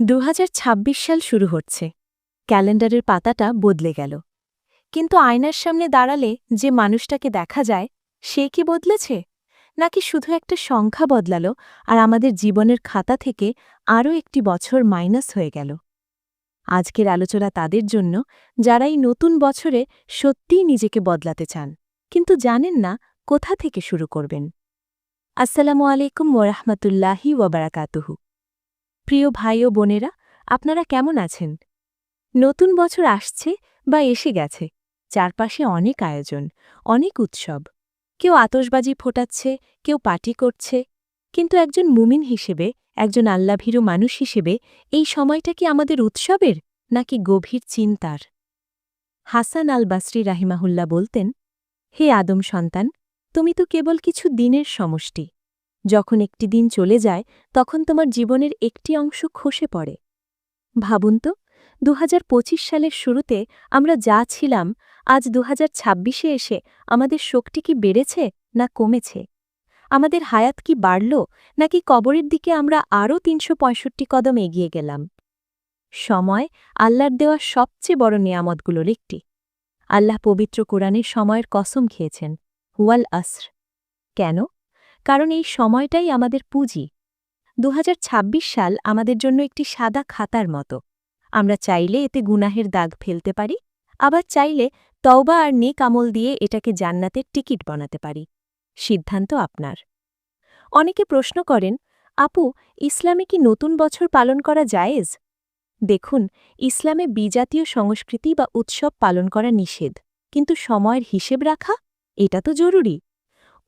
দু হাজার ছাব্বিশ সাল শুরু হচ্ছে। ক্যালেন্ডারের পাতাটা বদলে গেল। কিন্তু আয়নার সামনে দাঁড়ালে যে মানুষটাকে দেখা যায়, সে কি বদলেছে? নাকি শুধু একটা সংখ্যা বদলালো আর আমাদের জীবনের খাতা থেকে আরও একটি বছর মাইনাস হয়ে গেল? আজকের আলোচনা তাদের জন্য, যারা এই নতুন বছরে সত্যিই নিজেকে বদলাতে চান। কিন্তু জানেন না কোথা থেকে শুরু করবেন। আসসালামু আলাইকুম ওরহমতুল্লাহি ওবরাকাতুহু প্রিয় ভাই ও বোনেরা, আপনারা কেমন আছেন? নতুন বছর আসছে বা এসে গেছে। চারপাশে অনেক আয়োজন, অনেক উৎসব। কেউ আতসবাজি ফোটাচ্ছে, কেউ পার্টি করছে। কিন্তু একজন মুমিন হিসেবে, একজন আল্লাভীরু মানুষ হিসেবে এই সময়টা কি আমাদের উৎসবের, নাকি গভীর চিন্তার? হাসান আল বাসরি রাহিমাহুল্লা বলতেন, হে আদম সন্তান, তুমি তো কেবল কিছু দিনের সমষ্টি। যখন একটি দিন চলে যায়, তখন তোমার জীবনের একটি অংশ খসে পড়ে। ভাবুন তো দু হাজার পঁচিশ সালের শুরুতে আমরা যা ছিলাম, আজ দু ছাব্বিশে এসে আমাদের শক্তি কি বেড়েছে না কমেছে? আমাদের হায়াত কি বাড়ল, নাকি কবরের দিকে আমরা আরও তিনশো পঁয়ষট্টি কদম এগিয়ে গেলাম? সময় আল্লাহর দেওয়া সবচেয়ে বড় নিয়ামতগুলোর একটি। আল্লাহ পবিত্র কোরআনে সময়ের কসম খেয়েছেন হুয়াল আসর। কেন? কারণ এই সময়টাই আমাদের পুঁজি। দু হাজার ছাব্বিশ সাল আমাদের জন্য একটি সাদা খাতার মতো। আমরা চাইলে এতে গুনাহের দাগ ফেলতে পারি, আবার চাইলে তওবা আর নেক আমল দিয়ে এটাকে জান্নাতের টিকিট বানাতে পারি। সিদ্ধান্ত আপনার। অনেকে প্রশ্ন করেন, আপু, ইসলামে কি নতুন বছর পালন করা জায়েজ? দেখুন, ইসলামে বিজাতীয় সংস্কৃতি বা উৎসব পালন করা নিষেধ, কিন্তু সময়ের হিসেব রাখা, এটা তো জরুরি।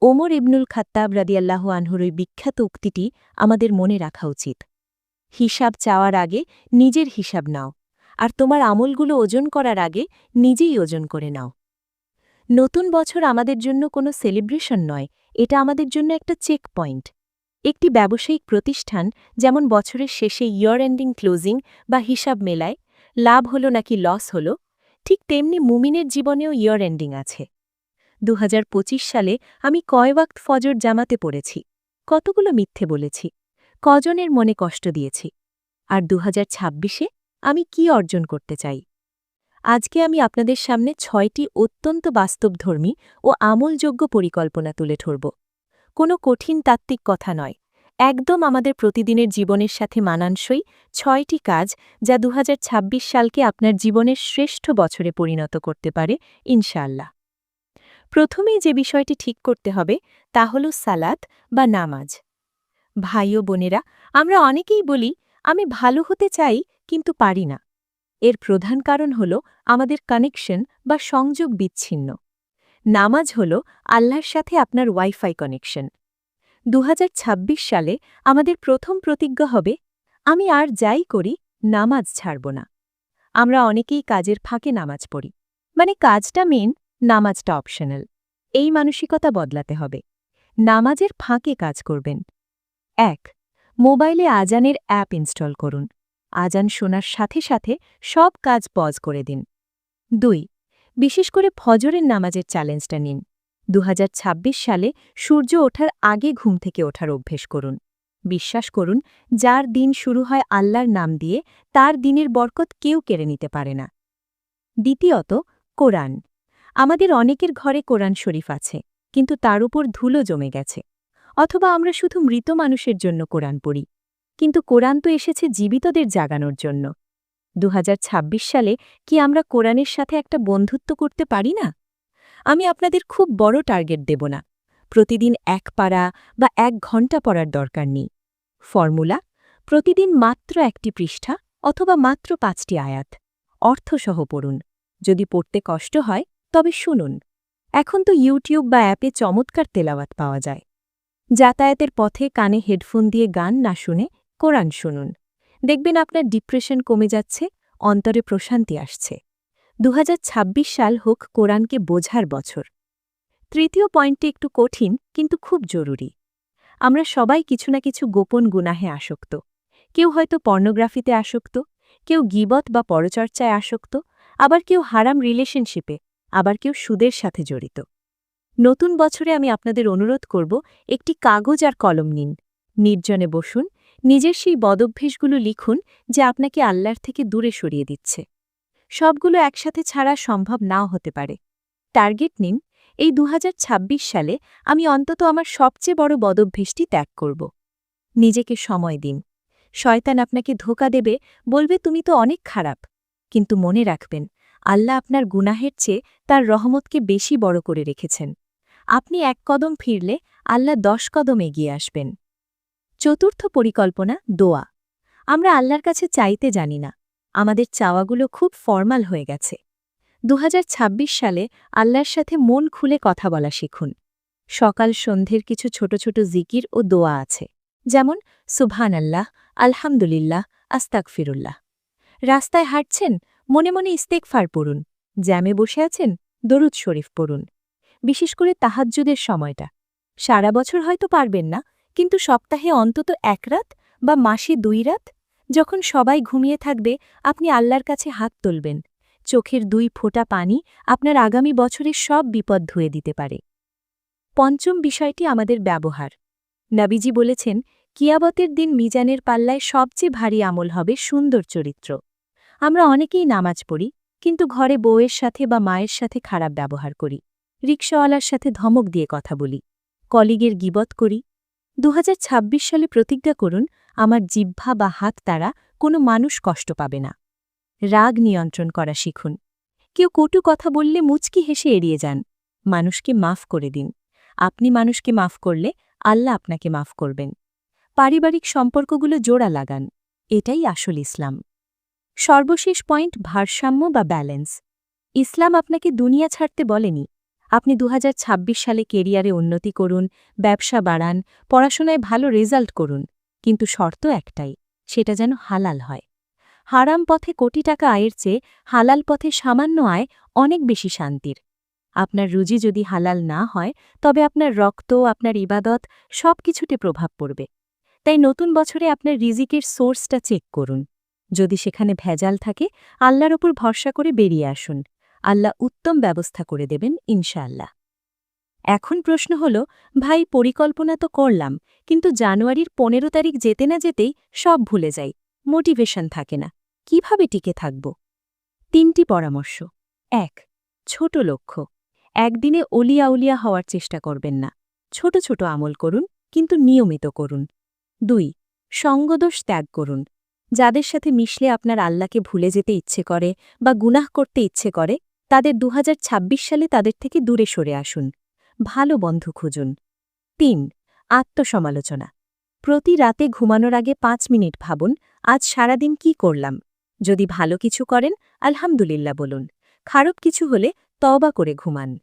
ওমর ইবনুল খাত্তাব রাদিয়াল্লাহ আনহুর ওই বিখ্যাত উক্তিটি আমাদের মনে রাখা উচিত। হিসাব চাওয়ার আগে নিজের হিসাব নাও, আর তোমার আমলগুলো ওজন করার আগে নিজেই ওজন করে নাও। নতুন বছর আমাদের জন্য কোনো সেলিব্রেশন নয়, এটা আমাদের জন্য একটা চেক পয়েন্ট। একটি ব্যবসায়িক প্রতিষ্ঠান যেমন বছরের শেষে ইয়ার এন্ডিং ক্লোজিং বা হিসাব মেলায় লাভ হলো নাকি লস হলো, ঠিক তেমনি মুমিনের জীবনেও ইয়ার এন্ডিং আছে। দু হাজার পঁচিশ সালে আমি কয় ওয়াক্ত ফজর জামাতে পড়েছি। কতগুলো মিথ্যে বলেছি। কজনের মনে কষ্ট দিয়েছি। আর দু ছাব্বিশে আমি কি অর্জন করতে চাই? আজকে আমি আপনাদের সামনে ছয়টি অত্যন্ত বাস্তবধর্মী ও আমলযোগ্য পরিকল্পনা তুলে ধরব। কোনো কঠিন তাত্ত্বিক কথা নয়। একদম আমাদের প্রতিদিনের জীবনের সাথে মানানসই ছয়টি কাজ যা দু হাজার ছাব্বিশ সালকে আপনার জীবনের শ্রেষ্ঠ বছরে পরিণত করতে পারে, ইনশাআল্লাহ। প্রথমেই যে বিষয়টি ঠিক করতে হবে তা হল সালাত বা নামাজ। ভাই ও বোনেরা, আমরা অনেকেই বলি, আমি ভালো হতে চাই কিন্তু পারি না। এর প্রধান কারণ হল আমাদের কানেকশন বা সংযোগ বিচ্ছিন্ন। নামাজ হল আল্লাহর সাথে আপনার ওয়াইফাই কানেকশন দু হাজার ছাব্বিশ সালে আমাদের প্রথম প্রতিজ্ঞা হবে, আমি আর যাই করি, নামাজ ছাড়ব না। আমরা অনেকেই কাজের ফাঁকে নামাজ পড়ি। মানে কাজটা মেন নামাজটা অপশনাল এই মানসিকতা বদলাতে হবে। নামাজের ফাঁকে কাজ করবেন। এক, মোবাইলে আজানের অ্যাপ ইনস্টল করুন। আজান শোনার সাথে সাথে সব কাজ পজ করে দিন। দুই, বিশেষ করে ফজরের নামাজের চ্যালেঞ্জটা নিন। দু হাজার ছাব্বিশ সালে সূর্য ওঠার আগে ঘুম থেকে ওঠার অভ্যেস করুন। বিশ্বাস করুন, যার দিন শুরু হয় আল্লাহর নাম দিয়ে, তার দিনের বরকত কেউ কেড়ে নিতে পারে না। দ্বিতীয়ত, কোরআন। আমাদের অনেকের ঘরে কোরআন শরীফ আছে, কিন্তু তার উপর ধুলো জমে গেছে। অথবা আমরা শুধু মৃত মানুষের জন্য কোরআন পড়ি। কিন্তু কোরআন তো এসেছে জীবিতদের জাগানোর জন্য। দু হাজার ছাব্বিশ সালে কি আমরা কোরআনের সাথে একটা বন্ধুত্ব করতে পারি না? আমি আপনাদের খুব বড় টার্গেট দেব না। প্রতিদিন এক পাড়া বা এক ঘণ্টা পড়ার দরকার নেই। ফর্মুলা, প্রতিদিন মাত্র একটি পৃষ্ঠা অথবা মাত্র পাঁচটি আয়াত। অর্থসহ পড়ুন। যদি পড়তে কষ্ট হয় তবে শুনুন, এখন তো ইউটিউব বা অ্যাপে চমৎকার তেলাওয়াত পাওয়া যায়। যাতায়াতের পথে কানে হেডফোন দিয়ে গান না শুনে কোরআন শুনুন। দেখবেন আপনার ডিপ্রেশন কমে যাচ্ছে, অন্তরে প্রশান্তি আসছে। দু হাজার ছাব্বিশ সাল হোক কোরআনকে বোঝার বছর। তৃতীয় পয়েন্টটি একটু কঠিন, কিন্তু খুব জরুরি। আমরা সবাই কিছু না কিছু গোপন গুনাহে আসক্ত। কেউ হয়তো পর্নোগ্রাফিতে আসক্ত, কেউ গিবত বা পরচর্চায় আসক্ত, আবার কেউ হারাম রিলেশনশিপে আবার কেউ সুদের সাথে জড়িত। নতুন বছরে আমি আপনাদের অনুরোধ করব, একটি কাগজ আর কলম নিন। নির্জনে বসুন, নিজের সেই বদভ্যেসগুলো লিখুন যে আপনাকে আল্লাহর থেকে দূরে সরিয়ে দিচ্ছে। সবগুলো একসাথে ছাড়া সম্ভব নাও হতে পারে। টার্গেট নিন, এই দু হাজার ছাব্বিশ সালে আমি অন্তত আমার সবচেয়ে বড় বদভ্যেসটি ত্যাগ করব। নিজেকে সময় দিন। শয়তান আপনাকে ধোকা দেবে, বলবে, তুমি তো অনেক খারাপ। কিন্তু মনে রাখবেন আল্লাহ আপনার গুনাহের চেয়ে তার রহমতকে বেশি বড় করে রেখেছেন। আপনি এক কদম ফিরলে আল্লাহ দশ কদম এগিয়ে আসবেন। চতুর্থ পরিকল্পনা, দোয়া। আমরা আল্লাহর কাছে চাইতে জানি না। আমাদের চাওয়াগুলো খুব ফর্মাল হয়ে গেছে। দু হাজার ছাব্বিশ সালে আল্লাহর সাথে মন খুলে কথা বলা শিখুন। সকাল সন্ধ্যের কিছু ছোট ছোট জিকির ও দোয়া আছে। যেমন সুবহান আল্লাহ আলহামদুলিল্লাহ আস্তাক ফিরুল্লাহ রাস্তায় হাঁটছেন মনে মনে ইস্তেকফার পড়ুন, জ্যামে বসে আছেন, দরুদ শরীফ পড়ুন। বিশেষ করে তাহাজ্জুদের সময়টা। সারা বছর হয়তো পারবেন না, কিন্তু সপ্তাহে অন্তত এক রাত বা মাসে দুই রাত, যখন সবাই ঘুমিয়ে থাকবে, আপনি আল্লাহর কাছে হাত তুলবেন। চোখের দুই ফোঁটা পানি আপনার আগামী বছরের সব বিপদ ধুয়ে দিতে পারে। পঞ্চম বিষয়টি আমাদের ব্যবহার। নাবিজি বলেছেন কিয়াবতের দিন মিজানের পাল্লায় সবচেয়ে ভারী আমল হবে সুন্দর চরিত্র। আমরা অনেকেই নামাজ পড়ি, কিন্তু ঘরে বউয়ের সাথে বা মায়ের সাথে খারাপ ব্যবহার করি। রিক্সাওয়ালার সাথে ধমক দিয়ে কথা বলি। কলিগের গিবত করি। দু হাজার ছাব্বিশ সালে প্রতিজ্ঞা করুন, আমার জিহ্বা বা হাত তারা কোনো মানুষ কষ্ট পাবে না। রাগ নিয়ন্ত্রণ করা শিখুন। কেউ কটু কথা বললে মুচকি হেসে এড়িয়ে যান। মানুষকে মাফ করে দিন। আপনি মানুষকে মাফ করলে আল্লাহ আপনাকে মাফ করবেন। পারিবারিক সম্পর্কগুলো জোড়া লাগান। এটাই আসল ইসলাম। সর্বশেষ পয়েন্ট ভারসাম্য বা ব্যালেন্স। ইসলাম আপনাকে দুনিয়া ছাড়তে বলেনি। আপনি দু হাজার ছাব্বিশ সালে কেরিয়ারে উন্নতি করুন, ব্যবসা বাড়ান, পড়াশোনায় ভালো রেজাল্ট করুন, কিন্তু শর্ত একটাই, সেটা যেন হালাল হয়। হারাম পথে কোটি টাকা আয়ের চেয়ে হালাল পথে সামান্য আয় অনেক বেশি শান্তির। আপনার রুজি যদি হালাল না হয়, তবে আপনার রক্ত, আপনার ইবাদত সব কিছুতে প্রভাব পড়বে। তাই নতুন বছরে আপনার রিজিকের সোর্সটা চেক করুন। যদি সেখানে ভেজাল থাকে, আল্লাহর ওপর ভরসা করে বেরিয়ে আসুন। আল্লাহ উত্তম ব্যবস্থা করে দেবেন, ইনশাআল্লাহ। এখন প্রশ্ন হল, ভাই, পরিকল্পনা তো করলাম, কিন্তু জানুয়ারির পনেরো তারিখ যেতে না যেতেই সব ভুলে যাই, মোটিভেশন থাকে না, কীভাবে টিকে থাকব? তিনটি পরামর্শ। এক, ছোট লক্ষ্য। একদিনে অলিয়া উলিয়া হওয়ার চেষ্টা করবেন না। ছোট ছোট আমল করুন, কিন্তু নিয়মিত করুন। দুই, সঙ্গদোষ ত্যাগ করুন। যাদের সাথে মিশলে আপনার আল্লাহকে ভুলে যেতে ইচ্ছে করে বা গুনাহ করতে ইচ্ছে করে, তাদের দু হাজার ছাব্বিশ সালে তাদের থেকে দূরে সরে আসুন। ভালো বন্ধু খুঁজুন। তিন, আত্মসমালোচনা। প্রতি রাতে ঘুমানোর আগে পাঁচ মিনিট ভাবুন, আজ সারাদিন কি করলাম? যদি ভালো কিছু করেন, আলহামদুলিল্লাহ বলুন। খারাপ কিছু হলে তওবা করে ঘুমান।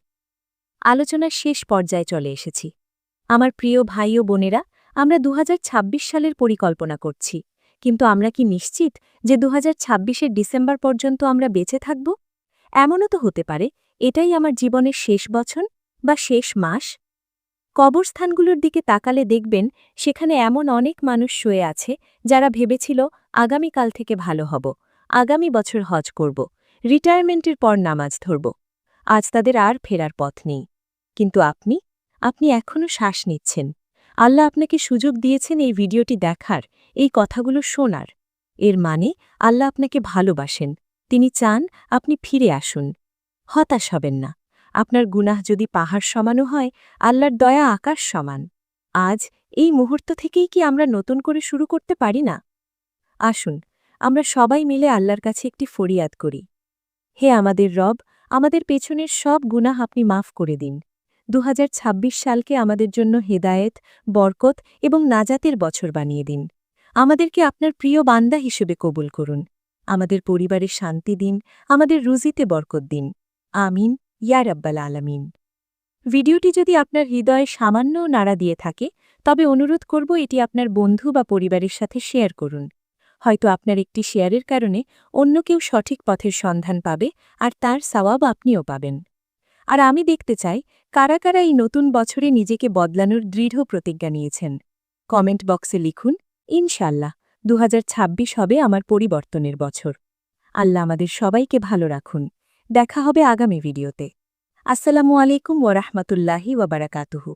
আলোচনার শেষ পর্যায়ে চলে এসেছি। আমার প্রিয় ভাই ও বোনেরা, আমরা দু হাজার ছাব্বিশ সালের পরিকল্পনা করছি। কিন্তু আমরা কি নিশ্চিত যে দু হাজার ডিসেম্বর পর্যন্ত আমরা বেঁচে থাকব? এমনও তো হতে পারে, এটাই আমার জীবনের শেষ বছর বা শেষ মাস। কবরস্থানগুলোর দিকে তাকালে দেখবেন, সেখানে এমন অনেক মানুষ শুয়ে আছে, যারা ভেবেছিল, আগামীকাল থেকে ভালো হব, আগামী বছর হজ করব, রিটায়ারমেন্টের পর নামাজ ধরব, আজ তাদের আর ফেরার পথ নেই। কিন্তু আপনি? আপনি এখনও শ্বাস নিচ্ছেন। আল্লাহ আপনাকে সুযোগ দিয়েছেন এই ভিডিওটি দেখার, এই কথাগুলো শোনার। এর মানে আল্লাহ আপনাকে ভালোবাসেন। তিনি চান আপনি ফিরে আসুন। হতাশ হবেন না। আপনার গুনাহ যদি পাহাড় সমানও হয়, আল্লাহর দয়া আকাশ সমান। আজ এই মুহূর্ত থেকেই কি আমরা নতুন করে শুরু করতে পারি না? আসুন, আমরা সবাই মিলে আল্লাহর কাছে একটি ফরিয়াদ করি। হে আমাদের রব, আমাদের পেছনের সব গুনাহ আপনি মাফ করে দিন। দু হাজার ছাব্বিশ সালকে আমাদের জন্য হেদায়েত, বরকত এবং নাজাতের বছর বানিয়ে দিন। আমাদেরকে আপনার প্রিয় বান্দা হিসেবে কবুল করুন। আমাদের পরিবারে শান্তি দিন, আমাদের রুজিতে বরকত দিন। আমিন, ইয়া রব্বাল আলামিন। ভিডিওটি যদি আপনার হৃদয়ে সামান্য নাড়া দিয়ে থাকে, তবে অনুরোধ করব এটি আপনার বন্ধু বা পরিবারের সাথে শেয়ার করুন। হয়তো আপনার একটি শেয়ারের কারণে অন্য কেউ সঠিক পথের সন্ধান পাবে আর তার সওয়াব আপনিও পাবেন। আর আমি দেখতে চাই, কারা কারা এই নতুন বছরে নিজেকে বদলানোর দৃঢ় প্রতিজ্ঞা নিয়েছেন। কমেন্ট বক্সে লিখুন ইনশাল্লাহ দু হাজার ছাব্বিশ হবে আমার পরিবর্তনের বছর। আল্লাহ আমাদের সবাইকে ভালো রাখুন। দেখা হবে আগামী ভিডিওতে। আসসালামু আলাইকুম ওরহমতুল্লাহি ওয়াবারাকাতুহু